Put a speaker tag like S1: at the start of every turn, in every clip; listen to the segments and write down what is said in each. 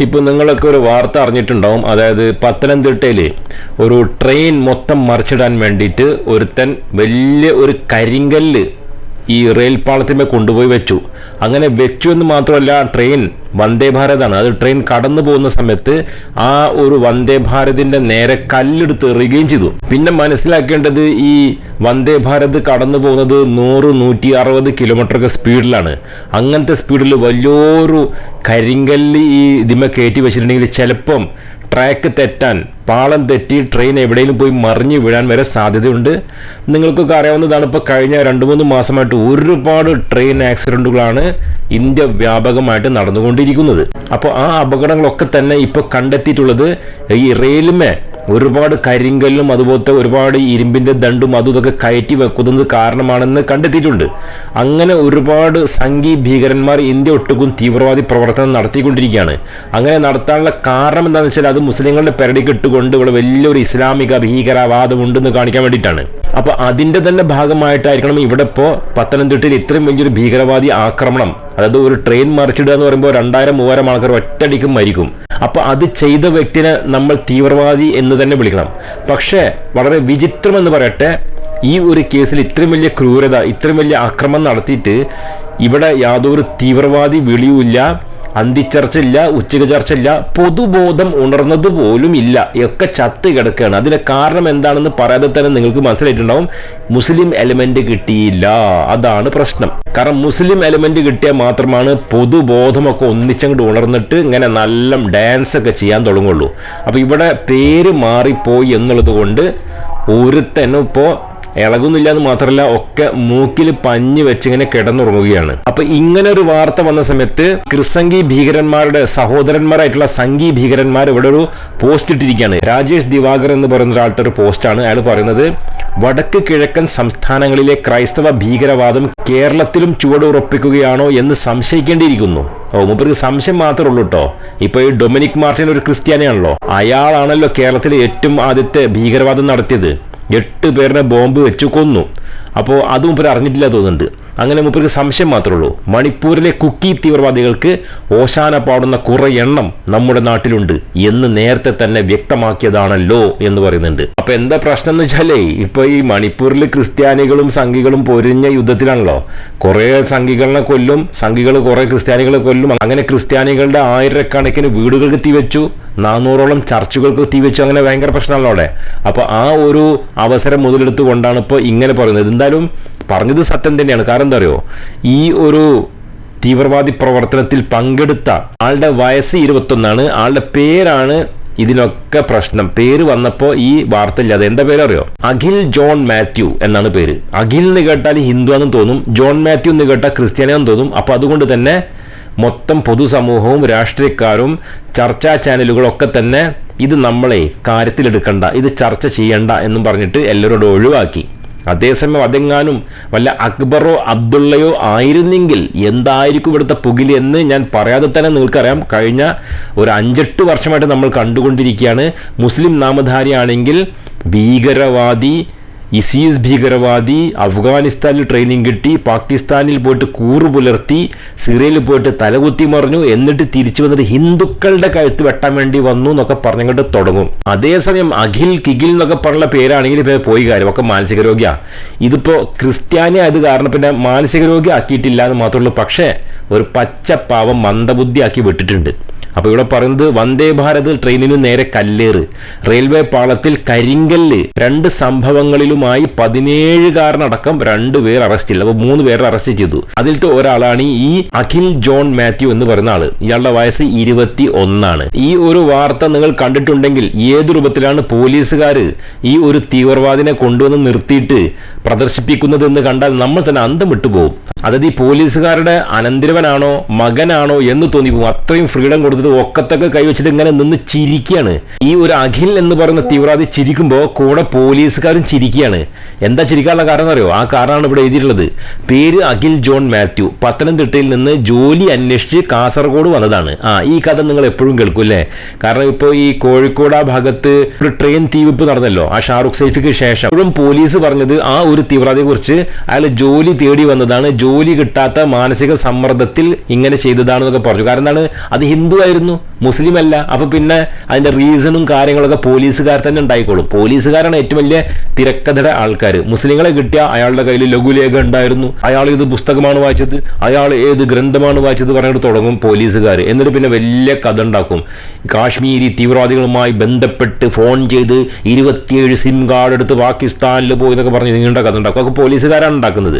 S1: ഇപ്പോൾ നിങ്ങളൊക്കെ ഒരു വാർത്ത അറിഞ്ഞിട്ടുണ്ടാവും. അതായത് പത്തനംതിട്ടയിൽ ഒരു ട്രെയിൻ മൊത്തം മറിച്ചിടാൻ വേണ്ടിയിട്ട് ഒരുത്തൻ വലിയ ഒരു കരിങ്കല്ല് ഈ റെയിൽ പാളത്തിന്മേൽ കൊണ്ടുപോയി വെച്ചു. അങ്ങനെ വെച്ചു എന്ന് മാത്രമല്ല ട്രെയിൻ വന്ദേ ഭാരതാണ്. അത് ട്രെയിൻ കടന്നു പോകുന്ന സമയത്ത് ആ ഒരു വന്ദേ ഭാരതിന്റെ നേരെ കല്ലെടുത്ത് എറിയുകയും ചെയ്തു. പിന്നെ മനസ്സിലാക്കേണ്ടത് ഈ വന്ദേ ഭാരത് കടന്നു പോകുന്നത് നൂറ് നൂറ്റി അറുപത് കിലോമീറ്ററൊക്കെ സ്പീഡിലാണ്. അങ്ങനത്തെ സ്പീഡിൽ വലിയൊരു കരിങ്കല്ല് ഈ ഇതിമ കയറ്റി വെച്ചിട്ടുണ്ടെങ്കിൽ ചിലപ്പം ട്രാക്ക് തെറ്റാൻ. പാളം തെറ്റി ട്രെയിൻ എവിടെയെങ്കിലും പോയി മറിഞ്ഞു വീഴാൻ വരെ സാധ്യതയുണ്ട്. നിങ്ങൾക്കൊക്കെ അറിയാവുന്നതാണ് ഇപ്പോൾ കഴിഞ്ഞ രണ്ട് മൂന്ന് മാസമായിട്ട് ഒരുപാട് ട്രെയിൻ ആക്സിഡന്റുകളാണ് ഇന്ത്യ വ്യാപകമായിട്ട് നടന്നുകൊണ്ടിരിക്കുന്നത്. അപ്പോൾ ആ അപകടങ്ങളൊക്കെ തന്നെ ഇപ്പോൾ കണ്ടെത്തിയിട്ടുള്ളത് ഈ റെയിലുമേ ഒരുപാട് കരിങ്കല്ലും അതുപോലത്തെ ഒരുപാട് ഇരുമ്പിന്റെ ദണ്ടും അതും ഇതൊക്കെ കയറ്റി വെക്കുന്നത് കാരണമാണെന്ന് കണ്ടെത്തിയിട്ടുണ്ട്. അങ്ങനെ ഒരുപാട് സംഘി ഭീകരന്മാർ ഇന്ത്യ ഒട്ടുക്കും തീവ്രവാദി പ്രവർത്തനം നടത്തിക്കൊണ്ടിരിക്കുകയാണ്. അങ്ങനെ നടത്താനുള്ള കാരണം എന്താണെന്ന് വെച്ചാൽ അത് മുസ്ലിങ്ങളുടെ പെരടിക്ക് ഇട്ടുകൊണ്ട് ഇവിടെ വലിയൊരു ഇസ്ലാമിക ഭീകരവാദം ഉണ്ടെന്ന് കാണിക്കാൻ വേണ്ടിയിട്ടാണ്. അപ്പൊ അതിന്റെ തന്നെ ഭാഗമായിട്ടായിരിക്കണം ഇവിടെ ഇപ്പോൾ പത്തനംതിട്ടയിൽ ഇത്രയും വലിയൊരു ഭീകരവാദി ആക്രമണം. അതായത് ഒരു ട്രെയിൻ മറിച്ചിടുക എന്ന് പറയുമ്പോൾ രണ്ടായിരം മൂവായിരം ആൾക്കാർ ഒറ്റയടിക്കും മരിക്കും. അപ്പോൾ അത് ചെയ്ത വ്യക്തിനെ നമ്മൾ തീവ്രവാദി എന്ന് തന്നെ വിളിക്കണം. പക്ഷേ വളരെ വിചിത്രമെന്ന് പറയട്ടെ ഈ ഒരു കേസിൽ ഇത്രയും വലിയ ക്രൂരത ഇത്രയും വലിയ ആക്രമണം നടത്തിയിട്ട് ഇവിടെ യാതൊരു തീവ്രവാദി വിളിയുമില്ല. അന്തിച്ചർച്ചയില്ല ഉച്ചക ചർച്ചയില്ല പൊതുബോധം ഉണർന്നത് പോലും ഇല്ല. ഒക്കെ ചത്ത് കിടക്കുകയാണ് അതിന് കാരണം എന്താണെന്ന് പറയാതെ തന്നെ നിങ്ങൾക്ക് മനസ്സിലായിട്ടുണ്ടാവും. മുസ്ലിം എലമെന്റ് കിട്ടിയില്ല. അതാണ് പ്രശ്നം. കാരണം മുസ്ലിം എലമെന്റ് കിട്ടിയാൽ മാത്രമാണ് പൊതുബോധമൊക്കെ ഒന്നിച്ചങ്ങോട്ട് ഉണർന്നിട്ട് ഇങ്ങനെ നല്ല ഡാൻസ് ഒക്കെ ചെയ്യാൻ തുടങ്ങുള്ളൂ. അപ്പോൾ ഇവിടെ പേര് മാറിപ്പോയി എന്നുള്ളത് കൊണ്ട് ഒരുത്തനും ഇപ്പോൾ ഇളകുന്നില്ല എന്ന് മാത്രമല്ല ഒക്കെ മൂക്കിൽ പഞ്ഞു വെച്ച് ഇങ്ങനെ കിടന്നുറങ്ങുകയാണ്. അപ്പൊ ഇങ്ങനെ ഒരു വാർത്ത വന്ന സമയത്ത് ക്രിസംഗി ഭീകരന്മാരുടെ സഹോദരന്മാരായിട്ടുള്ള സംഘി ഭീകരന്മാർ ഇവിടെ ഒരു പോസ്റ്റ് ഇട്ടിരിക്കുകയാണ്. രാജേഷ് ദിവാകർ എന്ന് പറയുന്ന ഒരാളുടെ ഒരു പോസ്റ്റാണ്. അയാൾ പറയുന്നത് വടക്ക് കിഴക്കൻ സംസ്ഥാനങ്ങളിലെ ക്രൈസ്തവ ഭീകരവാദം കേരളത്തിലും ചുവടുറപ്പിക്കുകയാണോ എന്ന് സംശയിക്കേണ്ടിയിരിക്കുന്നു. ഓ മൂപ്പർക്ക് സംശയം മാത്രമേ ഉള്ളൂ കേട്ടോ ഇപ്പൊ ഈ ഡൊമിനിക് മാർട്ടിൻ ഒരു ക്രിസ്ത്യാനിയാണല്ലോ. അയാളാണല്ലോ കേരളത്തിലെ ഏറ്റവും ആദ്യത്തെ ഭീകരവാദം നടത്തിയത്. എട്ട് പേരുടെ ബോംബ് വെച്ച് കൊന്നു. അപ്പോൾ അതും മുമ്പ് അറിഞ്ഞിട്ടില്ല തോന്നുന്നുണ്ട്. അങ്ങനെ മുപ്പർക്ക് സംശയം മാത്രമേ ഉള്ളൂ. മണിപ്പൂരിലെ കുക്കി തീവ്രവാദികൾക്ക് ഓശാന പാടുന്ന കുറെ എണ്ണം നമ്മുടെ നാട്ടിലുണ്ട് എന്ന് നേരത്തെ തന്നെ വ്യക്തമാക്കിയതാണല്ലോ എന്ന് പറയുന്നുണ്ട്. അപ്പൊ എന്താ പ്രശ്നം എന്ന് വെച്ചാലേ ഇപ്പൊ ഈ മണിപ്പൂരിൽ ക്രിസ്ത്യാനികളും സംഘികളും പൊരിഞ്ഞ യുദ്ധത്തിലാണല്ലോ. കുറെ സംഘികളെ കൊല്ലും സംഘികൾ കുറെ ക്രിസ്ത്യാനികളെ കൊല്ലും. അങ്ങനെ ക്രിസ്ത്യാനികളുടെ ആയിരക്കണക്കിന് വീടുകൾക്ക് തീവച്ചു നാനൂറോളം ചർച്ചുകൾക്ക് തീവച്ചു അങ്ങനെ ഭയങ്കര പ്രശ്നമാണല്ലോ അവിടെ. അപ്പൊ ആ ഒരു അവസരം മുതലെടുത്തുകൊണ്ടാണ് ഇപ്പോൾ ഇങ്ങനെ പറയുന്നത്. എന്തായാലും പറഞ്ഞത് സത്യം തന്നെയാണ്. കാരണം എന്താ അറിയോ? ഈ ഒരു തീവ്രവാദി പ്രവർത്തനത്തിൽ പങ്കെടുത്ത ആളുടെ വയസ്സ് ഇരുപത്തൊന്നാണ്. ആളുടെ പേരാണ് ഇതിനൊക്കെ പ്രശ്നം. പേര് വന്നപ്പോൾ ഈ വാർത്ത ഇല്ലാതെ. എന്താ പേര് അറിയോ അഖിൽ ജോൺ മാത്യു എന്നാണ് പേര്. അഖിൽ എന്ന് കേട്ടാൽ ഹിന്ദു ആണെന്ന് തോന്നും. ജോൺ മാത്യു എന്ന് കേട്ടാൽ ക്രിസ്ത്യാനിയാന്ന് തോന്നും. അപ്പോൾ അതുകൊണ്ട് തന്നെ മൊത്തം പൊതുസമൂഹവും രാഷ്ട്രീയക്കാരും ചർച്ചാ ചാനലുകളൊക്കെ തന്നെ ഇത് നമ്മളെ കാര്യത്തിലെടുക്കണ്ട. ഇത് ചർച്ച ചെയ്യണ്ട എന്നും പറഞ്ഞിട്ട് എല്ലാവരോടും ഒഴിവാക്കി. അതേസമയം അതെങ്ങാനും വല്ല അക്ബറോ അബ്ദുള്ളയോ ആയിരുന്നെങ്കിൽ എന്തായിരിക്കും ഇവിടുത്തെ പുകിൽ എന്ന് ഞാൻ പറയാതെ തന്നെ നിങ്ങൾക്കറിയാം. കഴിഞ്ഞ ഒരു അഞ്ചെട്ട് വർഷമായിട്ട് നമ്മൾ കണ്ടുകൊണ്ടിരിക്കുകയാണ്. മുസ്ലിം നാമധാരിയാണെങ്കിൽ ഭീകരവാദി ഇസീസ് ഭീകരവാദി അഫ്ഗാനിസ്ഥാനിൽ ട്രെയിനിങ് കിട്ടി പാകിസ്ഥാനിൽ പോയിട്ട് കൂറ് പുലർത്തി സിറിയയിൽ പോയിട്ട് തലകുത്തി മറിഞ്ഞു എന്നിട്ട് തിരിച്ചു വന്നിട്ട് ഹിന്ദുക്കളുടെ കഴുത്ത് വെട്ടാൻ വേണ്ടി വന്നു എന്നൊക്കെ പറഞ്ഞുകൊണ്ട് തുടങ്ങും. അതേസമയം അഖിൽ കിഗിൽ എന്നൊക്കെ പറഞ്ഞ പേരാണെങ്കിൽ ഇപ്പോൾ പോയി കാര്യം ഒക്കെ മാനസിക രോഗിയാ. ഇതിപ്പോ ക്രിസ്ത്യാനി ആയത് കാരണം പിന്നെ മാനസിക രോഗി ആക്കിയിട്ടില്ല എന്ന് മാത്രമേ ഉള്ളൂ പക്ഷേ ഒരു പച്ചപ്പാവം മന്ദബുദ്ധി ആക്കി വിട്ടിട്ടുണ്ട്. അപ്പോൾ ഇവിടെ പറയുന്നത് വന്ദേ ഭാരത് ട്രെയിനിനു നേരെ കല്ലേറ്. റെയിൽവേ പാളത്തിൽ കരിങ്കല്ല് രണ്ട് സംഭവങ്ങളിലുമായി പതിനേഴുകാരനടക്കം രണ്ട് പേർ അറസ്റ്റ് ചെയ്തു. അപ്പോൾ മൂന്ന് പേരെ അറസ്റ്റ് ചെയ്തു. അതിലത്തെ ഒരാളാണ് ഈ അഖിൽ ജോൺ മാത്യു എന്ന് പറയുന്ന ആൾ. ഇയാളുടെ വയസ്സ് ഇരുപത്തി ഒന്നാണ് ഈ ഒരു വാർത്ത നിങ്ങൾ കണ്ടിട്ടുണ്ടെങ്കിൽ ഏത് രൂപത്തിലാണ് പോലീസുകാർ ഈ ഒരു തീവ്രവാദിനെ കൊണ്ടുവന്ന് നിർത്തിയിട്ട് പ്രദർശിപ്പിക്കുന്നത് എന്ന് കണ്ടാൽ നമ്മൾ തന്നെ അന്തം വിട്ടുപോകും. അതായത് ഈ പോലീസുകാരുടെ അനന്തിരവനാണോ മകനാണോ എന്ന് തോന്നിപ്പോകും. അത്രയും ഫ്രീഡം കൊടുത്തിട്ട് ഒക്കത്തൊക്കെ കൈവച്ചിട്ട് ഇങ്ങനെ നിന്ന് ചിരിക്കുകയാണ്. ഈ ഒരു അഖിൽ എന്ന് പറയുന്ന തീവ്രവാദി ചിരിക്കുമ്പോൾ കൂടെ പോലീസുകാരും ചിരിക്കുകയാണ്. എന്താ ചിരിക്കാനുള്ള കാരണം അറിയോ? ആ കാരണമാണ് ഇവിടെ എഴുതിയിട്ടുള്ളത്. പേര് അഖിൽ ജോൺ മാത്യു. പത്തനംതിട്ടയിൽ നിന്ന് ജോലി അന്വേഷിച്ച് കാസർഗോഡ് വന്നതാണ്. ആ ഈ കഥ നിങ്ങൾ എപ്പോഴും കേൾക്കും അല്ലേ? കാരണം ഇപ്പോൾ ഈ കോഴിക്കോട് ആ ഭാഗത്ത് ഒരു ട്രെയിൻ തീവിപ്പ് നടന്നല്ലോ. ആ ഷാറുഖ് സൈഫിക്ക് ശേഷം. ഇപ്പോഴും പോലീസ് പറഞ്ഞത് ആ ഒരു തീവ്രവാദിയെ കുറിച്ച് അയാൾ ജോലി തേടി വന്നതാണ്. ജോലി കിട്ടാത്ത മാനസിക സമ്മർദ്ദത്തിൽ ഇങ്ങനെ ചെയ്തതാണെന്നൊക്കെ പറഞ്ഞു. കാരണം എന്താണ്? അത് ഹിന്ദു ആയിരുന്നു. മുസ്ലിം അല്ല അപ്പൊ പിന്നെ അതിന്റെ റീസണും കാര്യങ്ങളൊക്കെ പോലീസുകാർ തന്നെ ഉണ്ടായിക്കോളും. പോലീസുകാരാണ് ഏറ്റവും വലിയ തിരക്കഥയുടെ ആൾക്കാർ മുസ്ലിങ്ങളെ കിട്ടിയ അയാളുടെ കയ്യിൽ ലഘുലേഖ ഉണ്ടായിരുന്നു. അയാൾ ഏത് പുസ്തകമാണ് വായിച്ചത്. അയാൾ ഏത് ഗ്രന്ഥമാണ് വായിച്ചത് പറഞ്ഞിട്ട് തുടങ്ങും പോലീസുകാർ എന്നിട്ട് പിന്നെ വലിയ കഥ ഉണ്ടാക്കും. കാശ്മീരി തീവ്രവാദികളുമായി ബന്ധപ്പെട്ട് ഫോൺ ചെയ്ത് ഇരുപത്തിയേഴ് സിം കാർഡ് എടുത്ത് പാകിസ്ഥാനിൽ പോയി എന്നൊക്കെ പറഞ്ഞ് നീണ്ട കഥ ഉണ്ടാക്കും. അതൊക്കെ പോലീസുകാരാണ് ഉണ്ടാക്കുന്നത്.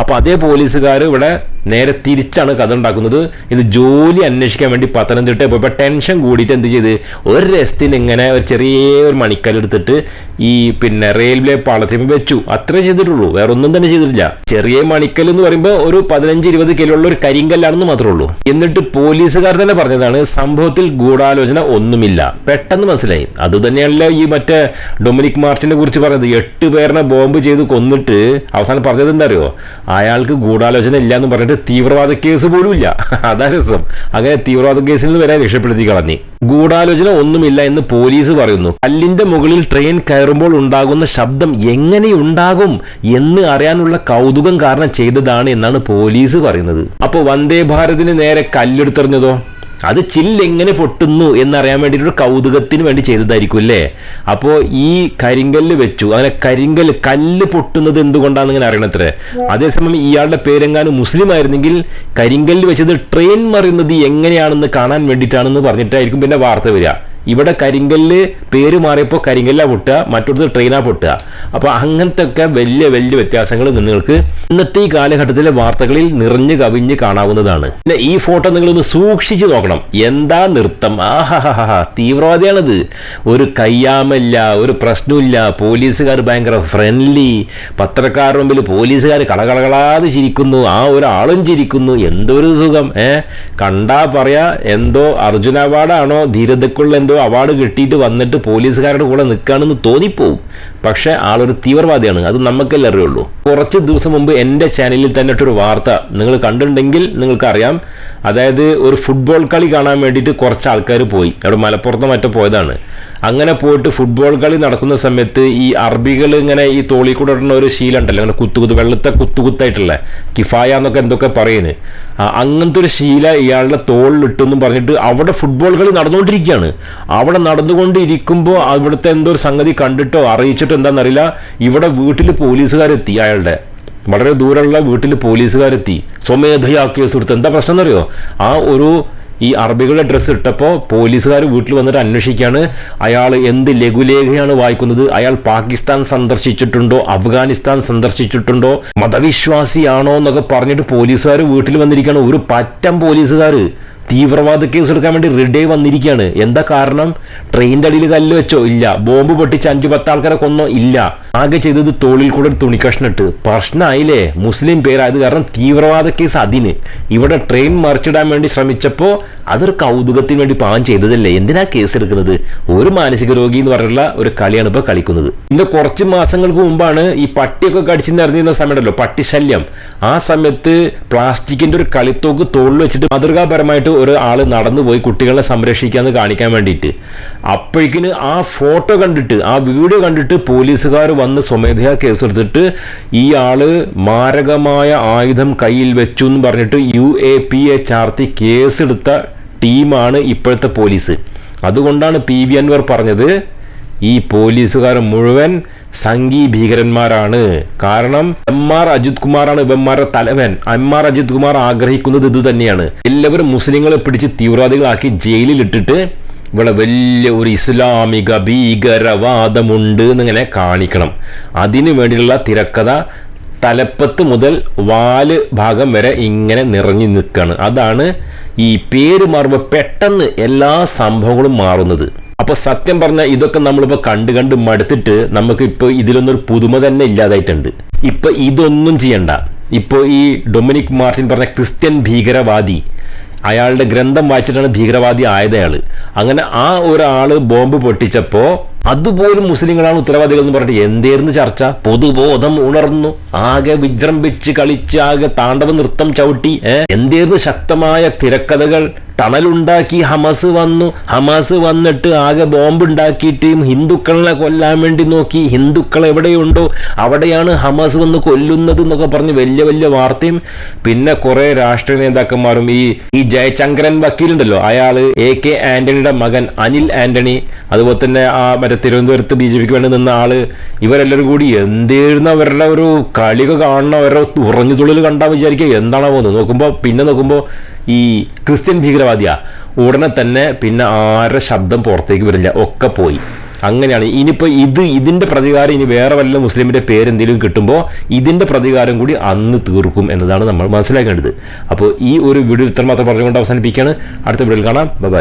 S1: അപ്പോൾ അതേ പോലീസുകാർ ഇവിടെ നേരെ തിരിച്ചാണ് കഥ ഉണ്ടാക്കുന്നത്. ഇത് ജോലി അന്വേഷിക്കാൻ വേണ്ടി പത്തനംതിട്ട പോയപ്പോൾ ടെൻഷൻ കൂടിയിട്ട് എന്ത് ചെയ്ത്? ഒരു രസത്തിൽ ഇങ്ങനെ ഒരു ചെറിയ ഒരു മണിക്കല്ലെടുത്തിട്ട് ഈ പിന്നെ റെയിൽവേ പാളത്തിൽ വെച്ചു. അത്രേ ചെയ്തിട്ടുള്ളൂ. വേറെ ഒന്നും തന്നെ ചെയ്തിട്ടില്ല. ചെറിയ മണിക്കൽ എന്ന് പറയുമ്പോൾ ഒരു പതിനഞ്ച് ഇരുപത് കിലോ ഉള്ള ഒരു കരിങ്കല്ലാണെന്ന് മാത്രമേ ഉള്ളൂ. എന്നിട്ട് പോലീസുകാർ തന്നെ പറഞ്ഞതാണ് സംഭവത്തിൽ ഗൂഢാലോചന ഒന്നുമില്ല. പെട്ടെന്ന് മനസ്സിലായി. അത് തന്നെയാണല്ലോ ഈ മറ്റേ ഡൊമിനിക് മാർച്ചിനെ കുറിച്ച് പറഞ്ഞത്. എട്ട് പേരിനെ ബോംബ് ചെയ്ത് കൊന്നിട്ട് അവസാനം പറഞ്ഞത് എന്താ അറിയോ അയാൾക്ക് ഗൂഢാലോചന ഇല്ല എന്ന് പറഞ്ഞിട്ട് തീവ്രവാദ കേസ് പോലും ഇല്ല. അതാ രസം. അങ്ങനെ തീവ്രവാദ കേസിൽ നിന്ന് വരെ രക്ഷപ്പെടുത്തി കളഞ്ഞു. ഗൂഢാലോചന ഒന്നുമില്ല എന്ന് പോലീസ് പറയുന്നു. കല്ലിന്റെ മുകളിൽ ട്രെയിൻ കയറുമ്പോൾ ഉണ്ടാകുന്ന ശബ്ദം എങ്ങനെയുണ്ടാകും എന്ന് അറിയാനുള്ള കൗതുകം കാരണം ചെയ്തതാണ് എന്നാണ് പോലീസ് പറയുന്നത്. അപ്പോൾ വന്ദേ ഭാരതിന് നേരെ കല്ലെടുത്തെറിഞ്ഞതോ? അത് ചില്ലെങ്ങനെ പൊട്ടുന്നു എന്നറിയാൻ വേണ്ടിയിട്ട് ഒരു കൗതുകത്തിന് വേണ്ടി ചെയ്തതായിരിക്കും അല്ലേ? അപ്പോൾ ഈ കരിങ്കല്ല് വെച്ചു. അങ്ങനെ കരിങ്കല്ല് കല്ല് പൊട്ടുന്നത് എന്തുകൊണ്ടാണെന്ന് ഇങ്ങനെ അറിയണത്രേ അതേസമയം ഇയാളുടെ പേരെങ്ങാനും മുസ്ലിം ആയിരുന്നെങ്കിൽ കരിങ്കല്ല് വെച്ചത് ട്രെയിൻ മറിയുന്നത് എങ്ങനെയാണെന്ന് കാണാൻ വേണ്ടിയിട്ടാണെന്ന് പറഞ്ഞിട്ടായിരിക്കും പിന്നെ വാർത്ത വരിക. ഇവിടെ കരിങ്കല്ല് പേര് മാറിയപ്പോൾ കരിങ്കല്ല പൊട്ടുക മറ്റൊരു ട്രെയിനാ പൊട്ടുക. അപ്പോൾ അങ്ങനത്തെ ഒക്കെ വലിയ വലിയ വ്യത്യാസങ്ങൾ നിങ്ങൾക്ക് ഇന്നത്തെ ഈ കാലഘട്ടത്തിലെ വാർത്തകളിൽ നിറഞ്ഞു കവിഞ്ഞ് കാണാവുന്നതാണ്. പിന്നെ ഈ ഫോട്ടോ നിങ്ങളൊന്ന് സൂക്ഷിച്ചു നോക്കണം. എന്താ നൃത്തം? ആഹാഹാഹാ തീവ്രവാദിയാണിത്. ഒരു കയ്യാമല്ല ഒരു പ്രശ്നമില്ല പോലീസുകാർ ഭയങ്കര ഫ്രണ്ട്ലി പത്രക്കാരുടെ മുമ്പിൽ പോലീസുകാർ കളകളകളാതെ ചിരിക്കുന്നു. ആ ഒരാളും ചിരിക്കുന്നു. എന്തൊരു സുഖം ഏ? കണ്ടാ പറയാ എന്തോ അർജുന അവാർഡാണോ? ധീരതക്കുള്ള എന്തോ അവാർഡ് കിട്ടിയിട്ട് വന്നിട്ട് പോലീസുകാരുടെ കൂടെ നിൽക്കുകയാണെന്ന് തോന്നിപ്പോവും. പക്ഷേ ആളൊരു തീവ്രവാദിയാണ്. അത് നമുക്കല്ലേ അറിയുള്ളൂ. കുറച്ച് ദിവസം മുമ്പ് എന്റെ ചാനലിൽ തന്നെ ഒരു വാർത്ത നിങ്ങൾ കണ്ടിട്ടുണ്ടെങ്കിൽ നിങ്ങൾക്കറിയാം. അതായത് ഒരു ഫുട്ബോൾ കളി കാണാൻ വേണ്ടിയിട്ട് കുറച്ച് ആൾക്കാർ പോയി. അവിടെ മലപ്പുറത്ത് മറ്റോ പോയതാണ്. അങ്ങനെ പോയിട്ട് ഫുട്ബോൾ കളി നടക്കുന്ന സമയത്ത് ഈ അറബികൾ ഇങ്ങനെ ഈ തോളി കൂടെ ഇടുന്ന ഒരു ശീലം ഉണ്ടല്ലോ അങ്ങനെ കുത്തുകുത്ത് വെള്ളത്തെ കുത്തുകുത്തായിട്ടുള്ള കിഫായ എന്നൊക്കെ എന്തൊക്കെ പറയുന്നത് അങ്ങനത്തെ ഒരു ശീല ഇയാളുടെ തോളിലിട്ടെന്നും പറഞ്ഞിട്ട് അവിടെ ഫുട്ബോൾ കളി നടന്നുകൊണ്ടിരിക്കുകയാണ്. അവിടെ നടന്നുകൊണ്ടിരിക്കുമ്പോൾ അവിടുത്തെ എന്തോ ഒരു സംഗതി കണ്ടിട്ടോ അറിയിച്ചിട്ടോ എന്താണെന്നറിയില്ല ഇവിടെ വീട്ടിൽ പോലീസുകാരെത്തി അയാളുടെ. വളരെ ദൂരമുള്ള വീട്ടിൽ പോലീസുകാരെത്തി. സ്വമേധയാ കേസ് എന്താ പ്രശ്നം എന്നറിയോ? ആ ഒരു ഈ അറബികളുടെ ഡ്രസ്സ് ഇട്ടപ്പോൾ പോലീസുകാർ വീട്ടിൽ വന്നിട്ട് അന്വേഷിക്കുകയാണ് അയാൾ എന്ത് ലഘുലേഖയാണ് വായിക്കുന്നത്? അയാൾ പാകിസ്ഥാൻ സന്ദർശിച്ചിട്ടുണ്ടോ? അഫ്ഗാനിസ്ഥാൻ സന്ദർശിച്ചിട്ടുണ്ടോ? മതവിശ്വാസിയാണോ എന്നൊക്കെ പറഞ്ഞിട്ട് പോലീസുകാർ വീട്ടിൽ വന്നിരിക്കുകയാണ്. ഒരു പറ്റം പോലീസുകാർ തീവ്രവാദ കേസ് എടുക്കാൻ വേണ്ടി റെഡി വന്നിരിക്കുകയാണ്. എന്താ കാരണം? ട്രെയിന്റെ അടിയിൽ കല്ല് വെച്ചോ? ഇല്ല. ബോംബ് പൊട്ടിച്ച് അഞ്ച് പത്ത് ആൾക്കാരെ കൊന്നോ? ഇല്ല. ആകെ ചെയ്തത് തോളിൽ കൂടെ ഒരു തുണിക്കഷ്ണിട്ട് പ്രശ്നമായില്ലേ മുസ്ലിം പേരായത് കാരണം തീവ്രവാദ കേസ് അതിന്. ഇവിടെ ട്രെയിൻ മറിച്ചിടാൻ വേണ്ടി ശ്രമിച്ചപ്പോൾ അതൊരു കൗതുകത്തിന് വേണ്ടി പാൻ ചെയ്തതല്ലേ. എന്തിനാ കേസ് എടുക്കുന്നത് ഒരു മാനസിക രോഗി എന്ന് പറഞ്ഞുള്ള ഒരു കളിയാണ് ഇപ്പോൾ കളിക്കുന്നത്. ഇന്ന് കുറച്ച് മാസങ്ങൾക്ക് മുമ്പാണ് ഈ പട്ടിയൊക്കെ കടിച്ചു നിറഞ്ഞിരുന്ന സമയമുണ്ടല്ലോ പട്ടിശല്യം. ആ സമയത്ത് പ്ലാസ്റ്റിക്കിന്റെ ഒരു കളിത്തോക്ക് തോളിൽ വെച്ചിട്ട് മാതൃകാപരമായിട്ട് ഒരു ആൾ നടന്നു പോയി കുട്ടികളെ സംരക്ഷിക്കാമെന്ന് കാണിക്കാൻ വേണ്ടിയിട്ട്. അപ്പോഴേക്കിന് ആ ഫോട്ടോ കണ്ടിട്ട് ആ വീഡിയോ കണ്ടിട്ട് പോലീസുകാർ വന്ന് സ്വമേധയാ കേസെടുത്തിട്ട് ഈ ആൾ മാരകമായ ആയുധം കയ്യിൽ വെച്ചു എന്ന് പറഞ്ഞിട്ട് യു എ പി എ ചാർത്തി കേസെടുത്ത ടീമാണ് ഇപ്പോഴത്തെ പോലീസ്. അതുകൊണ്ടാണ് പി വി അൻവർ പറഞ്ഞത് ഈ പോലീസുകാർ മുഴുവൻ സംഘി ഭീകരന്മാരാണ്. കാരണം എം ആർ അജിത് കുമാറാണ് ഇവന്മാരുടെ തലവൻ. എം ആർ അജിത് കുമാർ ആഗ്രഹിക്കുന്നത് ഇതുതന്നെയാണ്. എല്ലാവരും മുസ്ലിങ്ങളെ പിടിച്ച് തീവ്രവാദികളാക്കി ജയിലിൽ ഇട്ടിട്ട് ഇവിടെ വലിയ ഒരു ഇസ്ലാമിക ഭീകരവാദമുണ്ട് എന്നിങ്ങനെ കാണിക്കണം. അതിനു വേണ്ടിയിട്ടുള്ള തിരക്കഥ തലപ്പത്ത് മുതൽ വാൽ ഭാഗം വരെ ഇങ്ങനെ നിറഞ്ഞു നിൽക്കുകയാണ്. അതാണ് ഈ പേര് മാറുമ്പോൾ പെട്ടെന്ന് എല്ലാ സംഭവങ്ങളും മാറുന്നത്. അപ്പോൾ സത്യം പറഞ്ഞാൽ ഇതൊക്കെ നമ്മളിപ്പോൾ കണ്ട് കണ്ട് മടുത്തിട്ട് നമുക്ക് ഇപ്പോൾ ഇതിലൊന്നൊരു പുതുമ തന്നെ ഇല്ലാതായിട്ടുണ്ട്. ഇപ്പോൾ ഇതൊന്നും ചെയ്യണ്ട. ഇപ്പോൾ ഈ ഡൊമിനിക് മാർട്ടിൻ പറഞ്ഞ ക്രിസ്ത്യൻ ഭീകരവാദി അയാളുടെ ഗ്രന്ഥം വായിച്ചിട്ടാണ് ഭീകരവാദി ആയത് അയാൾ അങ്ങനെ ആ ഒരാൾ ബോംബ് പൊട്ടിച്ചപ്പോൾ അതുപോലും മുസ്ലിങ്ങളാണ് ഉത്തരവാദികൾ എന്ന് പറഞ്ഞിട്ട് എന്തായിരുന്നു ചർച്ച? പൊതുബോധം ഉണർന്നു. ആകെ വിജൃംഭിച്ച് കളിച്ച് ആകെ താണ്ഡവ നൃത്തം ചവിട്ടി ഏഹ് എന്തായിരുന്നു ശക്തമായ തിരക്കഥകൾ? ടണലുണ്ടാക്കി ഹമസ് വന്നു. ഹമാസ് വന്നിട്ട് ആകെ ബോംബ് ഉണ്ടാക്കിയിട്ടും ഹിന്ദുക്കളെ കൊല്ലാൻ വേണ്ടി നോക്കി. ഹിന്ദുക്കൾ എവിടെയുണ്ടോ? അവിടെയാണ് ഹമാസ് വന്ന് കൊല്ലുന്നത് എന്നൊക്കെ പറഞ്ഞ് വലിയ വലിയ വാർത്തയും. പിന്നെ കുറേ രാഷ്ട്രീയ നേതാക്കന്മാരും ഈ ഈ ജയചങ്കരൻ വക്കീലുണ്ടല്ലോ. അയാൾ എ കെ ആന്റണിയുടെ മകൻ അനിൽ ആന്റണി. അതുപോലെ തന്നെ ആ മറ്റേ തിരുവനന്തപുരത്ത് ബി ജെ പിക്ക് വേണ്ടി നിന്ന ആൾ. ഇവരെല്ലാവരും കൂടി എന്തായിരുന്നു അവരുടെ ഒരു കളിക കാണണം അവരുടെ ഉറഞ്ഞു തുള്ളിൽ കണ്ടാൽ വിചാരിക്കുക. എന്താണോ പോകുന്നത് നോക്കുമ്പോൾ പിന്നെ നോക്കുമ്പോൾ ഈ ക്രിസ്ത്യൻ ഭീകരവാദിയാ. ഉടനെ തന്നെ പിന്നെ ആരുടെ ശബ്ദം പുറത്തേക്ക് വരില്ല. ഒക്കെ പോയി. അങ്ങനെയാണ്. ഇനിയിപ്പോൾ ഇത് ഇതിന്റെ പ്രതികാരം ഇനി വേറെ വല്ല മുസ്ലിമിന്റെ പേരെന്തെങ്കിലും കിട്ടുമ്പോൾ ഇതിന്റെ പ്രതികാരം കൂടി അന്ന് തീർക്കും എന്നതാണ് നമ്മൾ മനസ്സിലാക്കേണ്ടത്. അപ്പോൾ ഈ ഒരു വീഡിയോ ഇത്രമാത്രം പറഞ്ഞുകൊണ്ട് അവസാനിപ്പിക്കുകയാണ്. അടുത്ത വീഡിയോയിൽ കാണാം. ബൈ